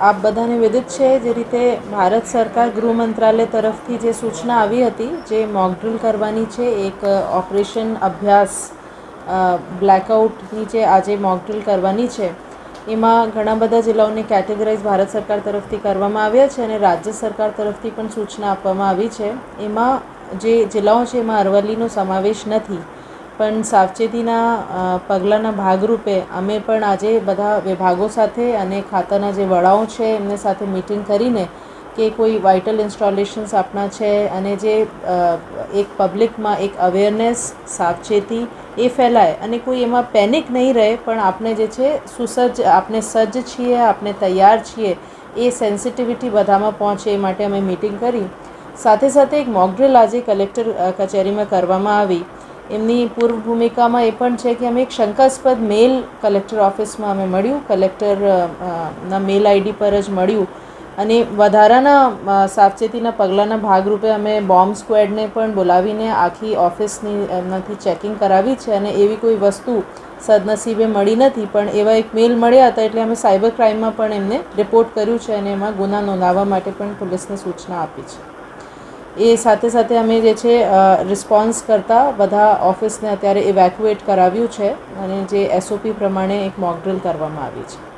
આપ બધાને વિદિત છે જે રીતે ભારત સરકાર ગૃહ મંત્રાલય તરફથી જે સૂચના આવી હતી, જે મોકડ્રીલ કરવાની છે, એક ઓપરેશન અભ્યાસ બ્લેકઆઉટની જે આજે મોકડ્રીલ કરવાની છે, એમાં ઘણા બધા જિલ્લાઓને કેટેગરાઇઝ ભારત સરકાર તરફથી કરવામાં આવ્યા છે અને રાજ્ય સરકાર તરફથી પણ સૂચના આપવામાં આવી છે. એમાં જે જિલ્લાઓ છે એમાં અરવલ્લીનો સમાવેશ નથી. પણ સાવચેતીના પગલાંના ભાગરૂપે અમે પણ આજે બધા વિભાગો સાથે અને ખાતાના જે વડાઓ છે, એમને સાથે મિટિંગ કરીને કે કોઈ વાઇટલ ઇન્સ્ટોલેશન્સ આપણા છે અને જે એક પબ્લિકમાં એક અવેરનેસ સાવચેતી એ ફેલાય અને કોઈ એમાં પેનિક નહીં રહે, પણ આપણે જે છે, સુસજ્જ આપણે સજ્જ છીએ આપણે તૈયાર છીએ, એ સેન્સિટિવિટી બધામાં પહોંચે એ માટે અમે મિટિંગ કરી. સાથે સાથે એક મોકડ્રિલ આજે કલેક્ટર કચેરીમાં કરવામાં આવી. એમની પૂર્વ ભૂમિકામાં એ પણ છે કે અમે એક શંકાસ્પદ મેલ કલેક્ટર ઓફિસમાં અમે મળ્યું. કલેક્ટરના મેલ આઈડી પર જ મળ્યું. અને વધારાના સાવચેતીના પગલાંના ભાગરૂપે અમે બોમ્બ સ્ક્વેડને પણ બોલાવીને આખી ઓફિસની એમનાથી ચેકિંગ કરાવી છે અને એવી કોઈ વસ્તુ સદનસીબે મળી નથી. પણ એવા એક મેલ મળ્યા હતા એટલે અમે સાયબર ક્રાઇમમાં પણ એમને રિપોર્ટ કર્યું છે અને એમાં ગુના નોંધાવવા માટે પણ પોલીસને સૂચના આપી છે. એ સાથે સાથે અમે જે છે રિસ્પોન્સ કરતાં બધા ઓફિસને અત્યારે ઇવેક્યુએટ કરાવ્યું છે અને જે એસઓપી પ્રમાણે એક મોકડ્રિલ કરવામાં આવી છે.